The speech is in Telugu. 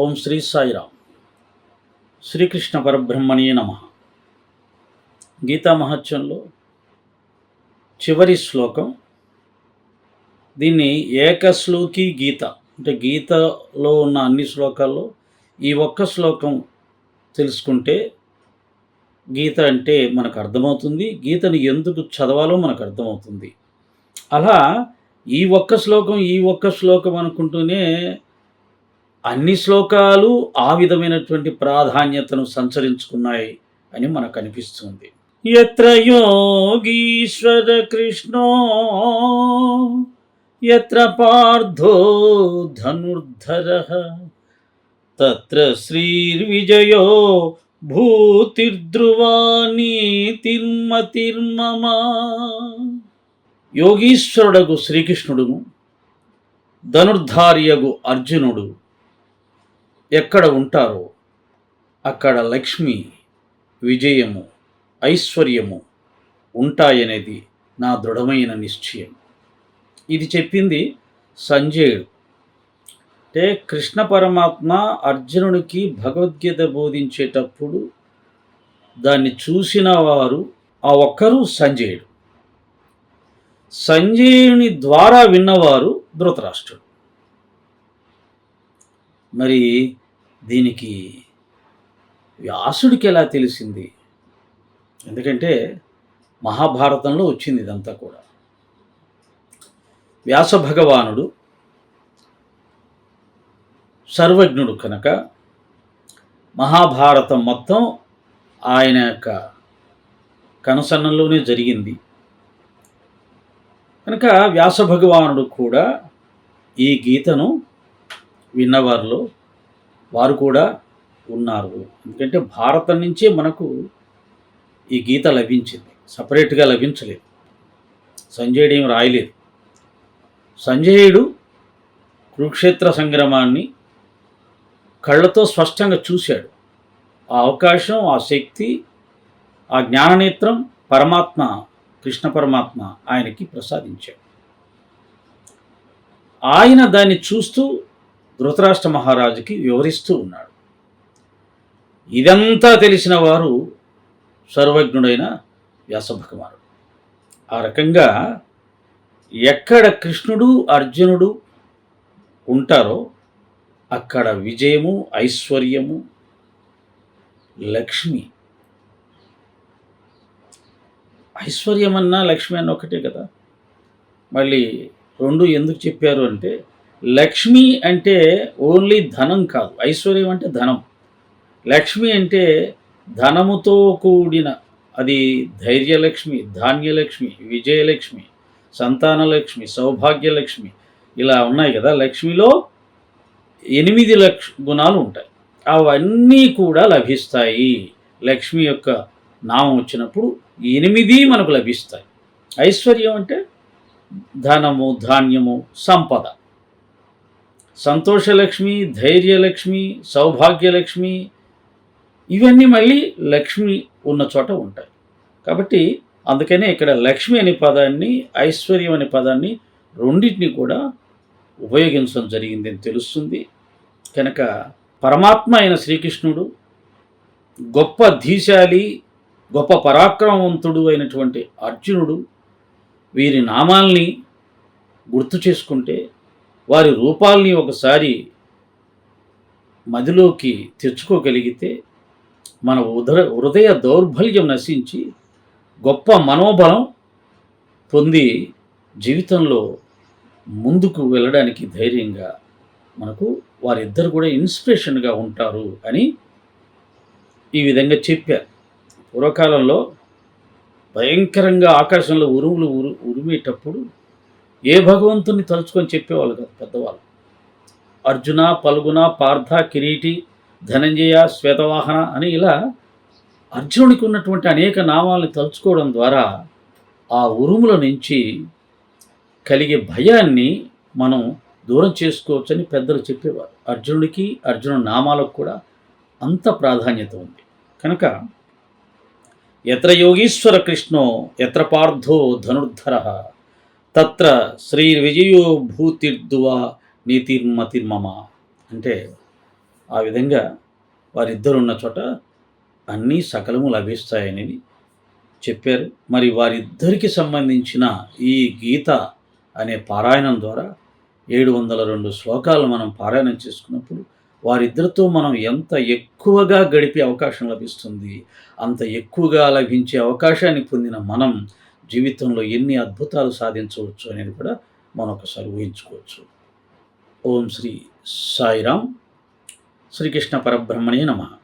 ఓం శ్రీ సాయిరామ్. శ్రీకృష్ణ పరబ్రహ్మణే నమ. గీతా మహత్యంలో చివరి శ్లోకం దీన్ని ఏకశ్లోకి గీత అంటే గీతలో ఉన్న అన్ని శ్లోకాల్లో ఈ ఒక్క శ్లోకం తెలుసుకుంటే గీత అంటే మనకు అర్థమవుతుంది గీతను ఎందుకు చదవాలో మనకు అర్థమవుతుంది. అలా ఈ ఒక్క శ్లోకం ఈ ఒక్క శ్లోకం అనుకుంటూనే అన్ని శ్లోకాలు ఆ విధమైనటువంటి ప్రాధాన్యతను సంచరించుకున్నాయి అని మనకు అనిపిస్తుంది. ఎత్ర యోగీశ్వర కృష్ణో ఎత్ర పార్థో ధనుర్ధర తత్ర శ్రీర్విజయో భూతిర్ధ్రువాణి తిర్మతిర్మమా యోగీశ్వరుడగు శ్రీకృష్ణుడును ధనుర్ధార్యగు అర్జునుడు ఎక్కడ ఉంటారో అక్కడ లక్ష్మి విజయము ఐశ్వర్యము ఉంటాయనేది నా దృఢమైన నిశ్చయం. ఇది చెప్పింది సంజయుడు. అంటే కృష్ణ పరమాత్మ అర్జునునికి భగవద్గీత బోధించేటప్పుడు దాన్ని చూసిన వారు ఆ ఒక్కరు సంజయుడు. సంజయుని ద్వారా విన్నవారు ధృతరాష్ట్రుడు. మరి దీనికి వ్యాసుడికి ఎలా తెలిసింది? ఎందుకంటే మహాభారతంలో వచ్చింది ఇదంతా కూడా. వ్యాస భగవానుడు సర్వజ్ఞుడు కనుక మహాభారతం మొత్తం ఆయన యొక్క కనసన్నంలోనే జరిగింది. కనుక వ్యాస భగవానుడు కూడా ఈ గీతను విన్నవారిలో వారు కూడా ఉన్నారు. ఎందుకంటే భారతం నుంచే మనకు ఈ గీత లభించింది. సపరేట్గా లభించలేదు. సంజయుడు ఏం రాయలేదు. సంజయుడు కురుక్షేత్ర సంగ్రమాన్ని కళ్ళతో స్పష్టంగా చూశాడు. ఆ అవకాశం ఆ శక్తి ఆ జ్ఞాననేత్రం పరమాత్మ కృష్ణ పరమాత్మ ఆయనకి ప్రసాదించాడు. ఆయన దాన్ని చూస్తూ ధృతరాష్ట్ర మహారాజుకి వివరిస్తూ ఉన్నాడు. ఇదంతా తెలిసిన వారు సర్వజ్ఞుడైన వ్యాసభగవానుడు. ఆ రకంగా ఎక్కడ కృష్ణుడు అర్జునుడు ఉంటారో అక్కడ విజయము ఐశ్వర్యము లక్ష్మి. ఐశ్వర్యం అన్నా లక్ష్మి అన్న ఒకటే కదా. మళ్ళీ రెండు ఎందుకు చెప్పారు అంటే లక్ష్మి అంటే ఓన్లీ ధనం కాదు ఐశ్వర్యం అంటే ధనం. లక్ష్మి అంటే ధనముతో కూడిన అది ధైర్యలక్ష్మి ధాన్యలక్ష్మి విజయలక్ష్మి సంతానలక్ష్మి సౌభాగ్యలక్ష్మి ఇలా ఉన్నాయి కదా. లక్ష్మిలో ఎనిమిది లక్ష గుణాలు ఉంటాయి. అవన్నీ కూడా లభిస్తాయి. లక్ష్మి యొక్క నామం వచ్చినప్పుడు ఎనిమిది మనకు లభిస్తాయి. ఐశ్వర్యం అంటే ధనము ధాన్యము సంపద. సంతోషలక్ష్మి ధైర్యలక్ష్మి సౌభాగ్యలక్ష్మి ఇవన్నీ మళ్ళీ లక్ష్మి ఉన్న చోట ఉంటాయి. కాబట్టి అందుకనే ఇక్కడ లక్ష్మి అనే పదాన్ని ఐశ్వర్యం అనే పదాన్ని రెండింటిని కూడా ఉపయోగించడం జరిగిందని తెలుస్తుంది. కనుక పరమాత్మ అయిన శ్రీకృష్ణుడు గొప్ప ధీశాలి గొప్ప పరాక్రమవంతుడు అయినటువంటి అర్జునుడు వీరి నామాల్ని గుర్తు చేసుకుంటే వారి రూపాల్ని ఒకసారి మదిలోకి తెచ్చుకోగలిగితే మన ఉదర హృదయ దౌర్బల్యం నశించి గొప్ప మనోబలం పొంది జీవితంలో ముందుకు వెళ్ళడానికి ధైర్యంగా మనకు వారిద్దరు కూడా ఇన్స్పిరేషన్గా ఉంటారు అని ఈ విధంగా చెప్పారు. పూర్వకాలంలో భయంకరంగా ఆకాశంలో ఉరుములు ఉరు ఉరిమేటప్పుడు ఏ భగవంతుని తలుచుకొని చెప్పేవాళ్ళు కదా పెద్దవాళ్ళు. అర్జున పల్గున పార్థ కిరీటి ధనంజయ శ్వేతవాహన అని ఇలా అర్జునుడికి ఉన్నటువంటి అనేక నామాలను తలుచుకోవడం ద్వారా ఆ ఉరుముల నుంచి కలిగే భయాన్ని మనం దూరం చేసుకోవచ్చని పెద్దలు చెప్పేవారు. అర్జునుడికి అర్జును నామాలకు కూడా అంత ప్రాధాన్యత ఉంది. కనుక ఎత్ర యోగీశ్వర కృష్ణో ఎత్ర పార్థో ధనుర్ధర. తత్ర శ్రీ విజయో భూతిర్దువ నీతిర్మతిర్మమ. అంటే ఆ విధంగా వారిద్దరు ఉన్న చోట అన్నీ సకలము లభిస్తాయని చెప్పారు. మరి వారిద్దరికి సంబంధించిన ఈ గీత అనే పారాయణం ద్వారా ఏడు వందల రెండు శ్లోకాలు మనం పారాయణం చేసుకున్నప్పుడు వారిద్దరితో మనం ఎంత ఎక్కువగా గడిపే అవకాశం లభిస్తుంది అంత ఎక్కువగా లభించే అవకాశాన్ని పొందిన మనం జీవితంలో ఎన్ని అద్భుతాలు సాధించవచ్చు అనేది కూడా మనం ఒకసారి ఊహించుకోవచ్చు. ఓం శ్రీ సాయిరాం శ్రీకృష్ణ పరబ్రహ్మణే నమః.